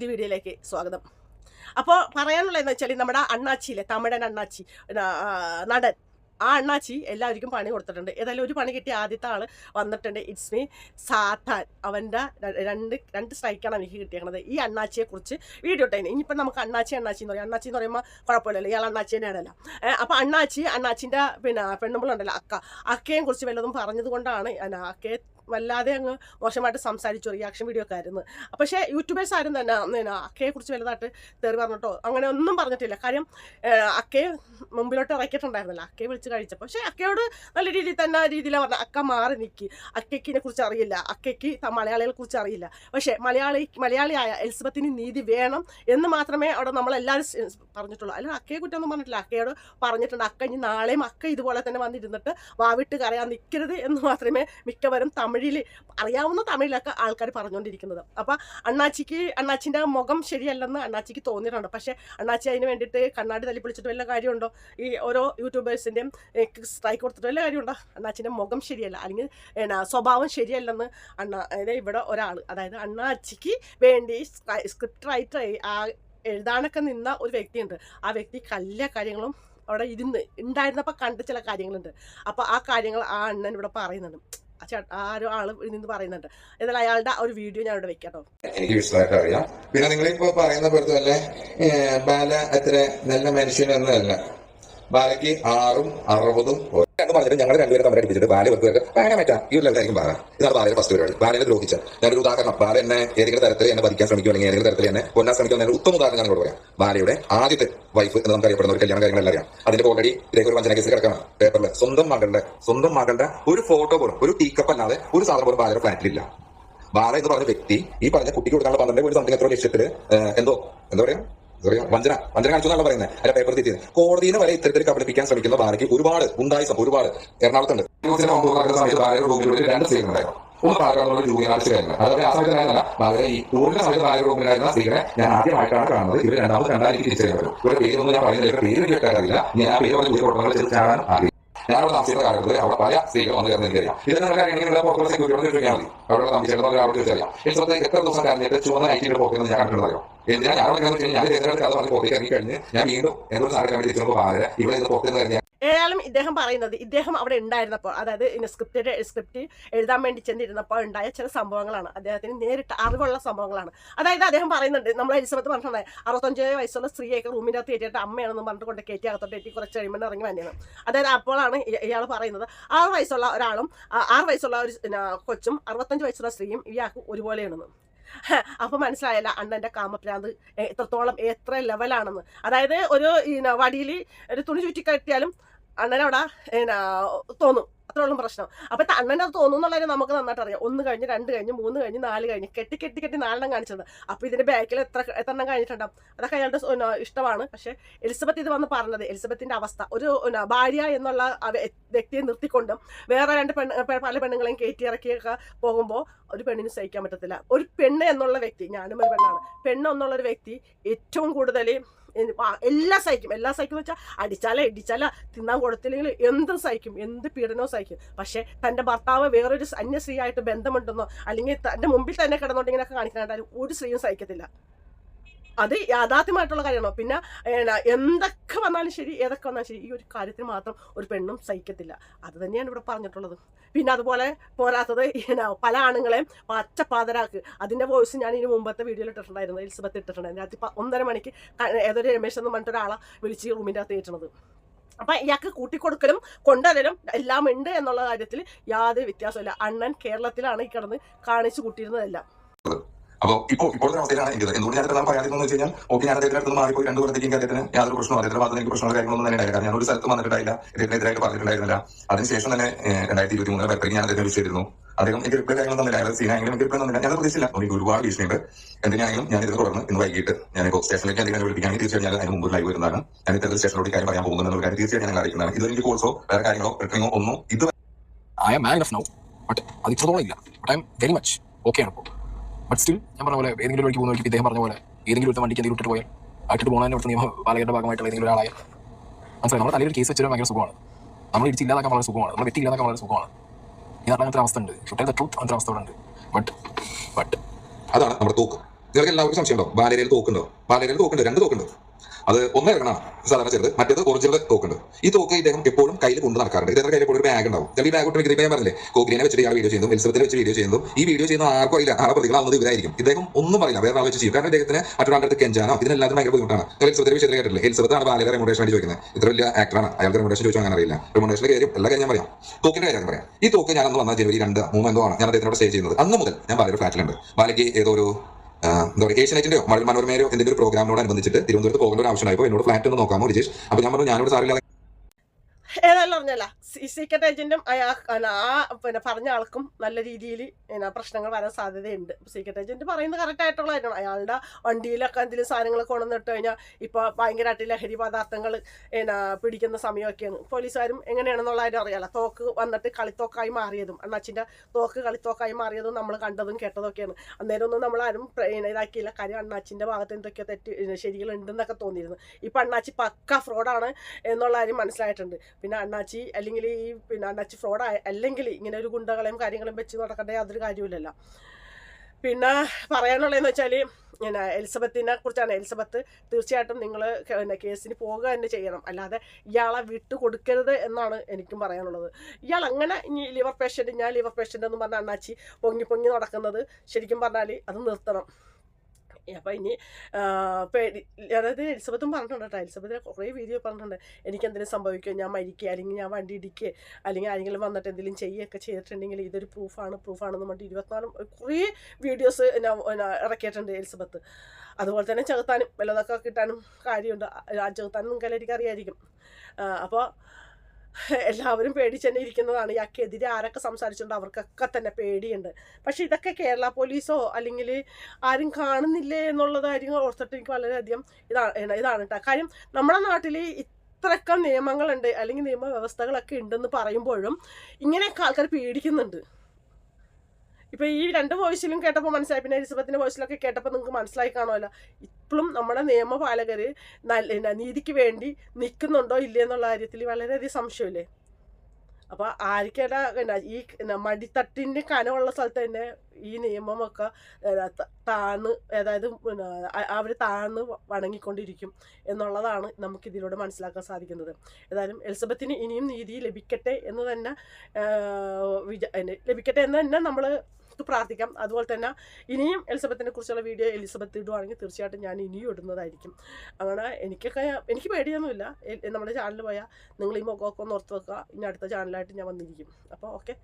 പുതിയ വീഡിയോയിലേക്ക് സ്വാഗതം. അപ്പോൾ പറയാനുള്ളതെന്ന് വെച്ചാൽ നമ്മുടെ അണ്ണാച്ചിയിലെ തമിഴൻ അണ്ണാച്ചി നടൻ. ആ അണ്ണാച്ചി എല്ലാവർക്കും പണി കൊടുത്തിട്ടുണ്ട്. ഏതായാലും ഒരു പണി കിട്ടിയ ആദ്യത്തെ ആൾ വന്നിട്ടുണ്ട്. ഇറ്റ്സ് മീ സാത്താൻ. അവന്റെ രണ്ട് രണ്ട് സ്ട്രൈക്കാണ് എനിക്ക് കിട്ടിയിരിക്കുന്നത് ഈ അണ്ണാച്ചിയെ കുറിച്ച് വീഡിയോ ഇട്ടേന്. ഇനിയിപ്പം നമുക്ക് അണ്ണാച്ചി അണ്ണാച്ചി എന്ന് പറയും. അണ്ണാച്ചി എന്ന് പറയുമ്പോൾ കുഴപ്പമില്ലല്ലോ. ഇയാൾ അണ്ണാച്ചി തന്നെയാണല്ലോ. അപ്പോൾ അണ്ണാച്ചി അണ്ണാച്ചിന്റെ പിന്നെ പെണ്ണുമ്പളുണ്ടല്ലോ അക്ക. അക്കയെ കുറിച്ച് വല്ലതും പറഞ്ഞത് കൊണ്ടാണ് അക്കയെ വല്ലാതെ അങ്ങ് മോശമായിട്ട് സംസാരിച്ചു റിയാക്ഷൻ വീഡിയോ ഒക്കെ ആയിരുന്നു. പക്ഷേ യൂട്യൂബേഴ്സ് ആരും തന്നെ അക്കയെ കുറിച്ച് വലുതായിട്ട് തെറി പറഞ്ഞിട്ടോ അങ്ങനെ ഒന്നും പറഞ്ഞിട്ടില്ല. കാര്യം അക്കയെ മുമ്പിലോട്ട് ഇറക്കിയിട്ടുണ്ടായിരുന്നില്ല. അക്കയെ വിളിച്ച് കഴിച്ചപ്പോൾ. പക്ഷേ അക്കയോട് നല്ല രീതിയിൽ തന്നെ രീതിയിലാണ് പറഞ്ഞത് അക്ക മാറി നിൽക്കി അക്കയ്ക്കിനെ കുറിച്ച് അറിയില്ല. അക്കയ്ക്ക് മലയാളികളെ കുറിച്ച് അറിയില്ല. പക്ഷേ മലയാളി മലയാളിയായ എലിസബത്തിന് നീതി വേണം എന്ന് മാത്രമേ അവിടെ നമ്മളെല്ലാവരും പറഞ്ഞിട്ടുള്ളൂ. അല്ലെങ്കിൽ അക്കയെ കുറ്റമൊന്നും പറഞ്ഞിട്ടില്ല. അക്കയോട് പറഞ്ഞിട്ടുണ്ട് അക്ക ഇനി നാളെയും അക്ക ഇതുപോലെ തന്നെ വന്നിരുന്നിട്ട് വാവിട്ട് കരയാൻ നിൽക്കരുത് എന്ന് മാത്രമേ മിക്കവരും തമിഴിൽ അറിയാവുന്ന തമിഴിലൊക്കെ ആൾക്കാർ പറഞ്ഞുകൊണ്ടിരിക്കുന്നത് അപ്പം അണ്ണാച്ചിക്ക് അണ്ണാച്ചിന്റെ മുഖം ശരിയല്ലെന്ന് അണ്ണാച്ചിക്ക് തോന്നിയിട്ടുണ്ട്. പക്ഷേ അണ്ണാച്ചി അതിന് വേണ്ടിയിട്ട് കണ്ണാടി തല്ലി പിടിച്ചിട്ട് വല്ല കാര്യമുണ്ടോ? ഈ ഓരോ യൂട്യൂബേഴ്സിന്റെയും സ്ട്രൈക്ക് കൊടുത്തിട്ട് വല്ല കാര്യമുണ്ടോ? അണ്ണാച്ചിന്റെ മുഖം ശരിയല്ല. അല്ലെങ്കിൽ സ്വഭാവം ശരിയല്ലെന്ന് അണ്ണ ഇവിടെ ഒരാൾ അതായത് അണ്ണാച്ചിക്ക് വേണ്ടി സ്ക്രിപ്റ്റ് റൈറ്റർ എഴുതാനൊക്കെ നിന്ന ഒരു വ്യക്തിയുണ്ട്. ആ വ്യക്തി കല്ല കാര്യങ്ങളും അവിടെ ഇരുന്ന് ഉണ്ടായിരുന്നപ്പോൾ കണ്ട ചില കാര്യങ്ങളുണ്ട്. അപ്പോൾ ആ കാര്യങ്ങൾ ആ അണ്ണൻ ഇവിടെ പറയുന്നുണ്ട്. ആ ഒരു ആൾ നിന്ന് പറയുന്നുണ്ട്. എന്നാൽ അയാളുടെ ഒരു വീഡിയോ ഞാൻ ഇവിടെ വെക്കാം എനിക്ക് വിശദമായിട്ട് അറിയാം. പിന്നെ നിങ്ങളിപ്പോ പറയുന്ന പോലെ തന്നെ ബാല അത്ര നല്ല മനുഷ്യനൊന്നുമല്ല ബാലയ്ക്ക് ആറും അറുപതും എന്ന് പറഞ്ഞിട്ട് ഞങ്ങൾ രണ്ടുപേരും തമ്മിൽ അടുപ്പിച്ചിട്ട് ബാല വെക്കുക ബാല മറ്റാ. ഈ ഒരു ലെവലായിരിക്കും ബാല ഇതാണ് ബാലയുടെ ഫസ്റ്റ് പരിപാടി. ബാലയെ ദ്രോഹിച്ച ഞാനൊരു ഉദാഹരണം. ബാല എന്നെ ഏതെങ്കിലും തരത്തിൽ എന്നെ വധിക്കാൻ ശ്രമിക്കും അല്ലെങ്കിൽ ഏതെങ്കിലും തരത്തിൽ എന്നെ കൊല്ലാൻ ശ്രമിക്കുന്ന ഉത്തമ ഉദാഹരണം ഞാൻ പറയാം. ബാലയുടെ ആദ്യത്തെ വൈഫ് എന്ന് നമുക്ക് അറിയപ്പെടുന്ന ഒരു കല്യാണ കാര്യങ്ങളെല്ലാം അറിയാം. അതിന്റെ ഓൾറെഡി ഇതേക്ക് ഒരു വഞ്ചന കേസ് കിടക്കണം പേപ്പറിൽ സ്വന്തം മകളുടെ സ്വന്തം മകളുടെ ഒരു ഫോട്ടോ പോലും ഒരു ടീക്കപ്പ് അല്ലാതെ ഒരു സാധനം പോലും ബാലയുടെ ഫ്ലാറ്റിലില്ല ബാല എന്ന് പറഞ്ഞ വ്യക്തി ഈ പറഞ്ഞ കുട്ടിക്ക് കൊടുക്കാനുള്ള പന്ത്രണ്ട് പോയിന്റ് സംതിങ് എത്ര ലക്ഷ്യത്തിൽ എന്തോ എന്താ പറയാ? വഞ്ചന വഞ്ചന കാണിച്ചു പറയുന്നത്. അല്ല പേപ്പർ തെറ്റിയത്. കോടതിയെ വരെ ഇത്തരത്തിൽ കബളിപ്പിക്കാൻ ശ്രമിക്കുന്ന ബാലയ്ക്ക് ഒരുപാട് ഉണ്ടായിസം ഒരുപാട് എറണാകുളത്തുണ്ട് ഇതിന് സമയത്ത് ബാലയുടെ റൂമിലൂടെ രണ്ട് സ്ത്രീകൾ ഉണ്ടായിരുന്നു. ഒന്ന് പാലക്കാട് അതായത് ഈ ടൂറിന്റെ സമയത്ത് ബാലയുടെ റൂമിലായിരുന്ന സ്ത്രീകളെ ഞാൻ ആദ്യമായിട്ടാണ് കാണുന്നത്. ഇവർ രണ്ടാമത് കണ്ടായിരിക്കും തിരിച്ചറിയാൻ ഇവരുടെ പേരൊന്നും ഞാൻ പറയുന്നില്ല. പേര് എനിക്ക് ഞാൻ പേര് പറഞ്ഞ പുതിയ കുടുംബങ്ങളെ ചെന്ന് അറിയാം ഞാനവിടെ താമസിക്കുന്ന കാലത്ത് അവിടെ പല സ്ത്രീകൾ വന്ന് കയറുന്ന എനിക്കറിയാം. നമുക്ക് കാര്യങ്ങൾ പുറത്തുള്ള സെക്യൂരിറ്റി ചോദിക്കാൻ മതി. അവിടെ താമസിച്ചിട്ടുള്ള അവിടെ ചോദിച്ചറിയാം എത്ര ദിവസം കരഞ്ഞിട്ട് ചുവന്ന ഐറ്റിയുടെ പുറത്തുനിന്ന് ഞാൻ കണ്ടിട്ടുണ്ടോ ഞാൻ ഞാൻ ഞാൻ വീണ്ടും ഇവിടെ ഏതായാലും ഇദ്ദേഹം പറയുന്നത് ഇദ്ദേഹം അവിടെ ഉണ്ടായിരുന്നപ്പോൾ അതായത് സ്ക്രിപ്റ്റ് സ്ക്രിപ്റ്റ് എഴുതാൻ വേണ്ടി ചെന്നിരുന്നപ്പോൾ ഉണ്ടായ ചില സംഭവങ്ങളാണ്. അദ്ദേഹത്തിന് നേരിട്ട് അറിവുള്ള സംഭവങ്ങളാണ്. അതായത് അദ്ദേഹം പറയുന്നുണ്ട് നമ്മൾ എലിസബത്ത് പറഞ്ഞിട്ടുണ്ടായി അറുപത്തഞ്ച് വയസ്സുള്ള സ്ത്രീയൊക്കെ റൂമിനകത്ത് കയറ്റിയിട്ട് അമ്മയാണെന്ന് പറഞ്ഞിട്ട് കൊണ്ട് കയറ്റി അകത്തോട്ട് കയറ്റി കുറച്ച് കഴിയുമ്പോൾ ഇറങ്ങി വന്നത് അതായത് അപ്പോഴാണ് ഇയാൾ പറയുന്നത് ആറ് വയസ്സുള്ള ഒരാളും ആറ് വയസ്സുള്ള ഒരു കൊച്ചും അറുപത്തഞ്ച് വയസ്സുള്ള സ്ത്രീയും ഇയാൾക്ക് ഒരുപോലെയാണെന്ന്. അപ്പൊ മനസ്സിലായല്ല അണ്ണന്റെ കാമപ്രാന്ത് എത്രത്തോളം എത്ര ലെവലാണെന്ന് അതായത് ഒരു വടിയിൽ ഒരു തുണി ചുറ്റി കെട്ടിയാലും അണ്ണനവിടെ തോന്നും. അത്രയുള്ള പ്രശ്നം. അപ്പൊ ത- അത് തോന്നും എന്നുള്ളത് നമുക്ക് നന്നായിട്ട് അറിയാം. ഒന്ന് കഴിഞ്ഞ് രണ്ട് കഴിഞ്ഞ് മൂന്ന് കഴിഞ്ഞ് നാല് കഴിഞ്ഞ് കെട്ടി കെട്ടി കെട്ടി നാലെണ്ണം കാണിച്ചത്. അപ്പൊ ഇതിന്റെ ബാക്കിൽ എത്ര എത്ര എണ്ണം കഴിഞ്ഞിട്ടുണ്ടാവും അതൊക്കെ അയാളുടെ ഇഷ്ടമാണ്. പക്ഷെ എലിസബത്ത് ഇത് വന്ന് പറഞ്ഞത് എലിസബത്തിന്റെ അവസ്ഥ. ഒരു ഭാര്യ എന്നുള്ള വ്യക്തിയെ നിർത്തിക്കൊണ്ടും വേറെ രണ്ട് പെണ്ണ് പല പെണ്ണുങ്ങളെയും കയറ്റി ഇറക്കിയൊക്കെ പോകുമ്പോൾ ഒരു പെണ്ണിന് സഹിക്കാൻ പറ്റത്തില്ല. ഒരു പെണ്ണ് എന്നുള്ള വ്യക്തി ഞാനും ഒരു പെണ്ണാണ്. പെണ്ണ് എന്നുള്ള ഒരു വ്യക്തി ഏറ്റവും കൂടുതൽ എല്ലാം സഹിക്കും. എല്ലാം സഹിക്കും എന്ന് വെച്ചാൽ അടിച്ചാലേ ഇടിച്ചാലോ തിന്നാൻ കൊടുത്തില്ലെങ്കിൽ എന്തും സഹിക്കും. എന്ത് പീഡനവും സഹിക്കും. പക്ഷേ തന്റെ ഭർത്താവ് വേറൊരു അന്യ സ്ത്രീയായിട്ട് ബന്ധമുണ്ടെന്നോ അല്ലെങ്കിൽ തന്റെ മുമ്പിൽ തന്നെ കിടന്നുണ്ടെങ്കിലൊക്കെ കാണിക്കാനായിട്ടാലും ഒരു സ്ത്രീയും സഹിക്കത്തില്ല. അത് യാഥാർത്ഥ്യമായിട്ടുള്ള കാര്യമാണോ? പിന്നെ എന്തൊക്കെ വന്നാലും ശരി ഏതൊക്കെ വന്നാലും ശരി ഈ ഒരു കാര്യത്തിന് മാത്രം ഒരു പെണ്ണും സഹിക്കത്തില്ല. അത് തന്നെയാണ് ഇവിടെ പറഞ്ഞിട്ടുള്ളത്. പിന്നെ അതുപോലെ പോരാത്തത് പല ആണുങ്ങളെയും പച്ചപ്പാതരാക്ക്. അതിന്റെ വോയിസ് ഞാൻ ഇതിന് മുമ്പത്തെ വീഡിയോയിൽ ഇട്ടിട്ടുണ്ടായിരുന്നു എലിസബത്ത് ഇട്ടിട്ടുണ്ടായിരുന്നു. രാത്രി ഒന്നര മണിക്ക് ഏതൊരു രമേശ് എന്ന് പറഞ്ഞിട്ട് ഒരാളെ വിളിച്ച് റൂമിന്റെ അകത്ത് കയറ്റുന്നത് അപ്പം ഇയാൾക്ക് കൂട്ടിക്കൊടുക്കലും കൊണ്ടുവരലും എല്ലാം ഉണ്ട് എന്നുള്ള കാര്യത്തിൽ യാതൊരു വ്യത്യാസമില്ല അണ്ണൻ കേരളത്തിലാണ് ഈ കിടന്ന് കാണിച്ചു കൂട്ടിയിരുന്നതെല്ലാം. അപ്പൊ ഇപ്പോ ഇപ്പോഴത്തെ അവസ്ഥയിലാണ് എനിക്ക് എന്തുകൊണ്ട് ഞാൻ ഇതെല്ലാം പറയാതിരുന്നു വെച്ച് കഴിഞ്ഞാൽ ഓക്കെ ഞാൻ അദ്ദേഹത്തിന്റെ അടുത്ത് മാറിപ്പോയി രണ്ടു കൊല്ലത്തേക്ക് എനിക്ക് അദ്ദേഹത്തിന് യാതൊരു പ്രശ്നവും അദ്ദേഹത്തിന്റെ ഭാഗത്ത് എനിക്ക് പ്രശ്നമുള്ള കാര്യങ്ങളൊന്നും തന്നെ ഉണ്ടായില്ല. ഞാൻ ഒരു സ്ഥലത്ത് വന്നിട്ടുണ്ടായില്ല. ഇതിനെതിരായിട്ട് പറഞ്ഞിട്ടുണ്ടായിരുന്നില്ല. അതിനുശേഷം തന്നെ രണ്ടായിരത്തി ഇരുപത്തി മൂന്ന് ഫെബ്രുവരി ഞാൻ അദ്ദേഹത്തിന് വിളിച്ചിരുന്നു അദ്ദേഹം എനിക്ക് റിപ്ലൈ കാര്യങ്ങൾ തന്നില്ല. അയാൾ സീനായെങ്കിലും എനിക്ക് റിപ്ലൈ തന്നില്ല. ഞാൻ പ്രതീക്ഷിച്ചില്ല. എനിക്ക് ഒരുപാട് ഭീഷണിയുണ്ട്. എന്തിനായാലും ഞാൻ ഇതിനെ തുടർന്ന് ഇന്ന് വൈകിട്ട് ഞാൻ ഇപ്പോൾ സ്റ്റേഷനിലേക്ക് എന്തെങ്കിലും വിളിക്കാൻ തീർച്ചയായും ഞാൻ അതിന് മുമ്പ് ലൈവ് വരുന്നതാണ്. ഞാൻ ഇത്തരത്തിൽ സ്റ്റേഷനോട് കാര്യം പറയാൻ പോകുന്നു എന്നുള്ള കാര്യം തീർച്ചയായും ഞാൻ അറിയിക്കുന്നതാണ്. ഇത് എനിക്ക് കോഴ്സോ വേറെ കാര്യങ്ങളോ റിട്ടറിങ്ങോ ഒന്നും ഇത് I am man of now but അത് ഇത്രത്തോളം ഇല്ല. But I am very much okay ആണ് ഇപ്പോൾ. ബട്ട് സ്റ്റിൽ ഞാൻ പറഞ്ഞ പോലെ ഏതെങ്കിലും വഴിക്ക് പോകുന്ന വഴിക്ക് ഇദ്ദേഹം പറഞ്ഞ പോലെ ഏതെങ്കിലും ഒരു വണ്ടിക്ക് എന്തെങ്കിലും ഇട്ടിട്ട് പോയാൽ ആയിട്ട് പോകുന്നതിന് അടുത്ത് നിയമ പാലകയുടെ ഭാഗമായിട്ടുള്ള ഏതെങ്കിലും ഒരാളായ മനസ്സിലായി? നമ്മുടെ തലയിൽ കേസ് വെച്ചാൽ ഭയങ്കര സുഖമാണ്. നമ്മൾ ഇടിച്ചില്ലാതാക്കാൻ വളരെ സുഖമാണ്. നമ്മൾ വെട്ടി ഇല്ലാതാക്കാൻ വളരെ സുഖമാണ്. ഇതാണ് അങ്ങനത്തെ അവസ്ഥ ഉണ്ട് ഷുട്ടേ ദ ട്രൂത്ത് അങ്ങനത്തെ അവസ്ഥ ഉണ്ട്. ബട്ട് ബട്ട് അതാണ് നമ്മുടെ തോക്ക്. നിങ്ങൾക്ക് എല്ലാവർക്കും സംശയം ഉണ്ടോ ബാലരയിൽ തോക്കുണ്ടോ? ബാലരയിൽ തോക്കുണ്ടോ? രണ്ട് തോക്കുണ്ട്? അത് ഒന്ന് ഇറങ്ങണം സാധാരണ ചെറുത് മറ്റേത് ഒറിജിനൽ തോക്കുണ്ട് ഈ തോക്ക് ഇദ്ദേഹം എപ്പോഴും കയ്യിൽ കൊണ്ട് നടക്കാറുണ്ട്. ഇദ്ദേഹത്തിന്റെ കയ്യിൽ എപ്പോഴും ഒരു ബാഗ് ഉണ്ടാവും. ചില ഈ ബാഗ് ഒട്ടും ഞാൻ പറഞ്ഞില്ലേ കോഗ്രീനെ വെച്ചിട്ട് ഇയാൾ വീഡിയോ ചെയ്യുന്നു എലിസബത്തിനെ വെച്ച് വീഡിയോ ചെയ്യുന്നു. ഈ വീഡിയോ ചെയ്യുന്ന ആർക്കും അറിയില്ല. ആ പ്രതികളാവുന്നത് ഇവരായിരിക്കും. ഇദ്ദേഹം ഒന്നും പറയില്ല. വേറെ ആളെ വെച്ച് ചെയ്യും. കാരണം ഇദ്ദേഹത്തിന് മറ്റൊരാളുടെ കെഞ്ചാനോ ഇതിനെല്ലാത്തിനും ഭയങ്കര ബുദ്ധിമുട്ടാണ്. എലിസബത്തിന്റെ വിഷയത്തിൽ കേട്ടിട്ടില്ല? എലിസബത്ത് ആണ് ബാലയുടെ റെമുനേഷൻ വേണ്ടി ചോദിക്കുന്നത്. ഇത്ര വലിയ ആക്ടറാണ് അയാൾക്ക് റെമോഡേഷൻ ചോദിച്ചാൽ അങ്ങനെ അറിയില്ല. റെമുനേഷന്റെ കാര്യം എല്ലാ കാര്യം ഞാൻ പറയാം. തോക്കിന്റെ കാര്യം പറയാം. ഈ തോക്ക് ഞാൻ അന്ന് വന്ന ജനുവരി രണ്ട് മൂന്ന് എന്തോ ആണ് ഞാൻ അദ്ദേഹത്തിനോട് സ്റ്റേ ചെയ്യുന്നത്. അന്ന് മുതൽ ഞാൻ ബാലയുടെ ഫ്ലാറ്റിലുണ്ട് ബാലയ്ക്ക് ഏതോ ഒരു എന്താ പറയുക ഏഷ്യനെറ്റിന്റെയോ മഴ മനോരമയോ എന്തെങ്കിലും ഒരു പ്രോഗ്രാമിനോട് അനുബന്ധിച്ചിട്ട് തിരുവനന്തപുരത്ത് പോകേണ്ട ഒരു ആവശ്യമായപ്പോൾ എന്നോട് ഫ്ലാറ്റ് ഒന്ന് നോക്കാമോ രജേഷ് അപ്പോൾ ഞാൻ പറഞ്ഞു ഞാനോട് സാറില്ല ഏതായാലും അറിഞ്ഞല്ല. സീക്രട്ട് ഏജന്റും ആ പിന്നെ പറഞ്ഞ ആൾക്കും നല്ല രീതിയിൽ പ്രശ്നങ്ങൾ വരാൻ സാധ്യതയുണ്ട്. സീക്രട്ട് ഏജന്റ് പറയുന്നത് കറക്റ്റ് കാര്യമാണ്. അയാളുടെ വണ്ടിയിലൊക്കെ എന്തെങ്കിലും സാധനങ്ങൾ കൊണ്ടുവന്നിട്ട് കഴിഞ്ഞാൽ ഇപ്പോൾ ഭയങ്കരമായിട്ട് ലഹരി പദാർത്ഥങ്ങൾ പിന്നെ പിടിക്കുന്ന സമയമൊക്കെയാണ് പോലീസുകാരും എങ്ങനെയാണെന്നുള്ള കാര്യം അറിയാലോ. തോക്ക് വന്നിട്ട് കളിത്തോക്കായി മാറിയതും അണ്ണാച്ചിന്റെ തോക്ക് കളിത്തോക്കായി മാറിയതും നമ്മൾ കണ്ടതും കേട്ടതൊക്കെയാണ് അന്നേരം ഒന്നും നമ്മളാരും ആരും ഇതാക്കിയില്ല. കാര്യം അണ്ണാച്ചിന്റെ ഭാഗത്ത് എന്തൊക്കെയോ തെറ്റ് ശരികളുണ്ടെന്നൊക്കെ തോന്നിയിരുന്നു. ഇപ്പം അണ്ണാച്ചി പക്ക ഫ്രോഡാണ് എന്നുള്ള കാര്യം മനസ്സിലായിട്ടുണ്ട്. പിന്നെ അണ്ണാച്ചി അല്ലെങ്കിൽ ഈ പിന്നെ അണ്ണാച്ചി ഫ്രോഡ് അല്ലെങ്കിൽ ഇങ്ങനെ ഒരു ഗുണ്ടകളെയും കാര്യങ്ങളും വെച്ച് നടക്കേണ്ട യാതൊരു കാര്യമില്ലല്ലോ പിന്നെ പറയാനുള്ളതെന്ന് വെച്ചാൽ പിന്നെ എലിസബത്തിനെ കുറിച്ചാണ്. എലിസബത്ത് തീർച്ചയായിട്ടും നിങ്ങൾ പിന്നെ കേസിന് പോവുക തന്നെ ചെയ്യണം. അല്ലാതെ ഇയാളെ വിട്ടു കൊടുക്കരുത് എന്നാണ് എനിക്കും പറയാനുള്ളത്. ഇയാൾ അങ്ങനെ ഇനി ലിവർ പേഷ്യന്റ് ഞാൻ ലിവർ പേഷ്യന്റ് എന്ന് പറഞ്ഞ അണ്ണാച്ചി പൊങ്ങി പൊങ്ങി നടക്കുന്നത് ശരിക്കും പറഞ്ഞാൽ അത് നിർത്തണം. അപ്പം ഇനി പേടി അതായത് എലിസബത്തും പറഞ്ഞിട്ടുണ്ട് കേട്ടോ. എലിസബത്തിനെ കുറേ വീഡിയോ പറഞ്ഞിട്ടുണ്ട്. എനിക്ക് എന്തെങ്കിലും സംഭവിക്കുക ഞാൻ മരിക്കുക അല്ലെങ്കിൽ ഞാൻ വണ്ടി ഇടിക്കുക അല്ലെങ്കിൽ ആരെങ്കിലും വന്നിട്ട് എന്തെങ്കിലും ചെയ്യുകയൊക്കെ ചെയ്തിട്ടുണ്ടെങ്കിൽ ഇതൊരു പ്രൂഫാണ് പ്രൂഫാണെന്ന് പറഞ്ഞിട്ട് ഇരുപത്തിനാല് കുറേ വീഡിയോസ് ഞാൻ ഇറക്കിയിട്ടുണ്ട് എലിസബത്ത്. അതുപോലെ തന്നെ ചെറുത്താനും വല്ലതൊക്കെ കിട്ടാനും കാര്യമുണ്ട്. ആ ചെറുത്താനും നിങ്ങൾക്ക് എല്ലാവർക്കും അറിയായിരിക്കും അപ്പോൾ എല്ലാവരും പേടിച്ച് തന്നെ ഇരിക്കുന്നതാണ് ഇയാൾക്കെതിരെ ആരൊക്കെ സംസാരിച്ചിട്ടുണ്ട് അവർക്കൊക്കെ തന്നെ പേടിയുണ്ട്. പക്ഷേ ഇതൊക്കെ കേരള പോലീസോ അല്ലെങ്കിൽ ആരും കാണുന്നില്ലേ എന്നുള്ളതായിരിക്കും ഓർത്തിട്ട് എനിക്ക് വളരെയധികം ഇതാണ് ഇതാണ് കേട്ടോ കാര്യം നമ്മുടെ നാട്ടിൽ ഇത്രയൊക്കെ നിയമങ്ങളുണ്ട് അല്ലെങ്കിൽ നിയമവ്യവസ്ഥകളൊക്കെ ഉണ്ടെന്ന് പറയുമ്പോഴും ഇങ്ങനെയൊക്കെ ആൾക്കാർ പേടിക്കുന്നുണ്ട്. ഇപ്പൊ ഈ രണ്ട് വോയിസിലും കേട്ടപ്പോൾ മനസ്സിലായി. പിന്നെ എലിസബത്തിന്റെ വോയിസിലൊക്കെ കേട്ടപ്പോൾ നിങ്ങൾക്ക് മനസ്സിലായി കാണുമല്ലോ. ഇപ്പോഴും നമ്മുടെ നിയമപാലകർ നല്ല നീതിക്ക് വേണ്ടി നിൽക്കുന്നുണ്ടോ ഇല്ലേ എന്നുള്ള കാര്യത്തിൽ വളരെയധികം സംശയമില്ലേ? അപ്പോൾ ആർക്കേടാ ഈ മടിത്തട്ടിന്റെ കനമുള്ള സ്ഥലത്ത് തന്നെ ഈ നിയമമൊക്കെ താന്ന് അതായത് അവർ താഴ്ന്ന് വണങ്ങിക്കൊണ്ടിരിക്കും എന്നുള്ളതാണ് നമുക്ക് ഇതിലൂടെ മനസ്സിലാക്കാൻ സാധിക്കുന്നത്. ഏതായാലും എലിസബത്തിന് ഇനിയും നീതി ലഭിക്കട്ടെ എന്ന് തന്നെ വിചാ ലഭിക്കട്ടെ എന്ന് തന്നെ നമ്മൾ പ്രാർത്ഥിക്കാം. അതുപോലെ തന്നെ ഇനിയും എലിസബത്തിനെ കുറിച്ചുള്ള വീഡിയോ എലിസബത്ത് ഇടുവാണെങ്കിൽ തീർച്ചയായിട്ടും ഞാൻ ഇനിയും ഇടുന്നതായിരിക്കും. അങ്ങനെ എനിക്കൊക്കെ എനിക്ക് പേടിയൊന്നുമില്ല. നമ്മുടെ ചാനൽ പോയാൽ നിങ്ങൾ ഈ മുഖമൊക്കെ ഒന്ന് ഓർത്ത് വെക്കുക. ഇനി അടുത്ത ചാനലായിട്ട് ഞാൻ വന്നിരിക്കും. അപ്പോൾ ഓക്കെ